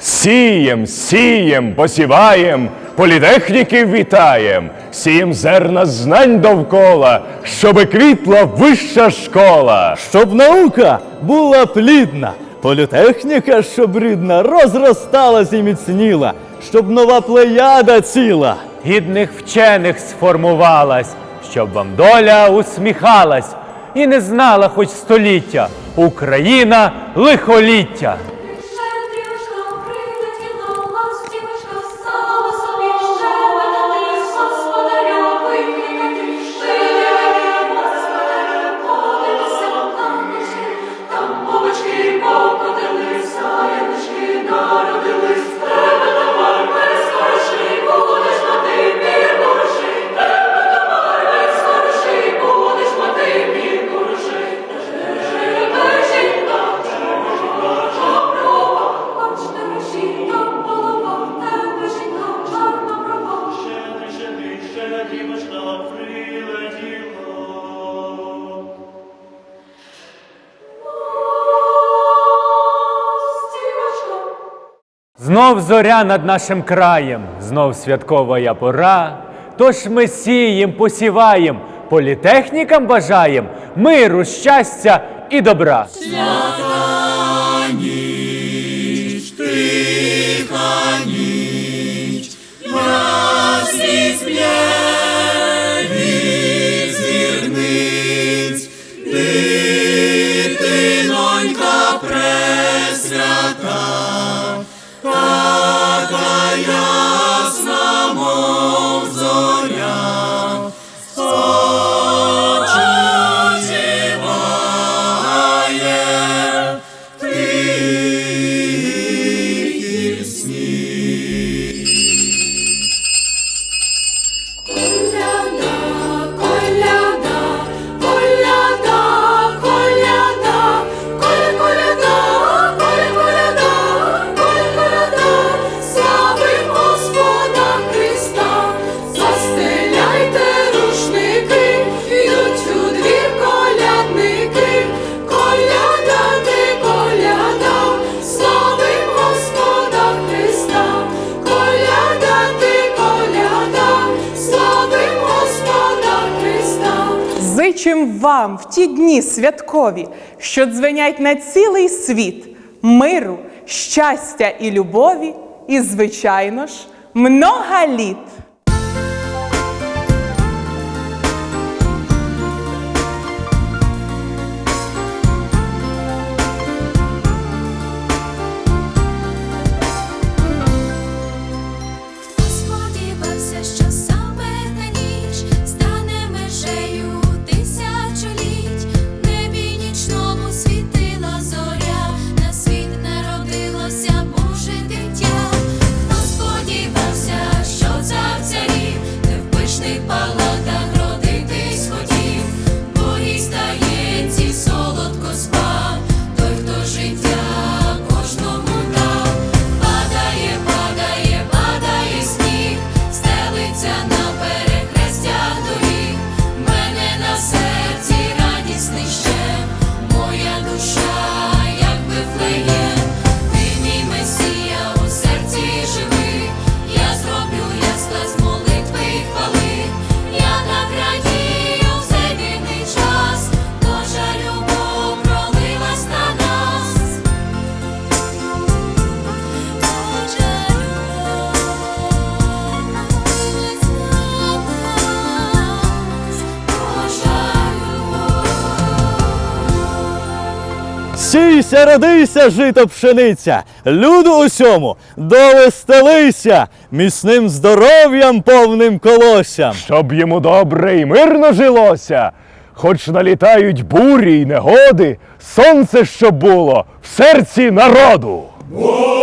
Сієм, сієм, посіваєм, політехніків вітаєм, сієм зерна знань довкола, щоби квітла вища школа. Щоб наука була плідна, політехніка, щоб рідна, розросталась і міцніла, щоб нова плеяда ціла. гідних вчених сформувалась, щоб вам доля усміхалась і не знала хоч століття Україна лихоліття. Знов зоря над нашим краєм, знов святкова пора. Тож ми сієм, посіваєм, політехнікам бажаєм миру, щастя і добра. Коляда, Зичим вам в ті дні святкові, що дзвенять на цілий світ, миру, щастя і любові, і, звичайно ж, много літ. Сійся, родися, жито пшениця, люду усьому, довестелися, міцним здоров'ям повним колоссям. Щоб йому добре і мирно жилося, хоч налітають бурі й негоди, сонце щоб було в серці народу. Бо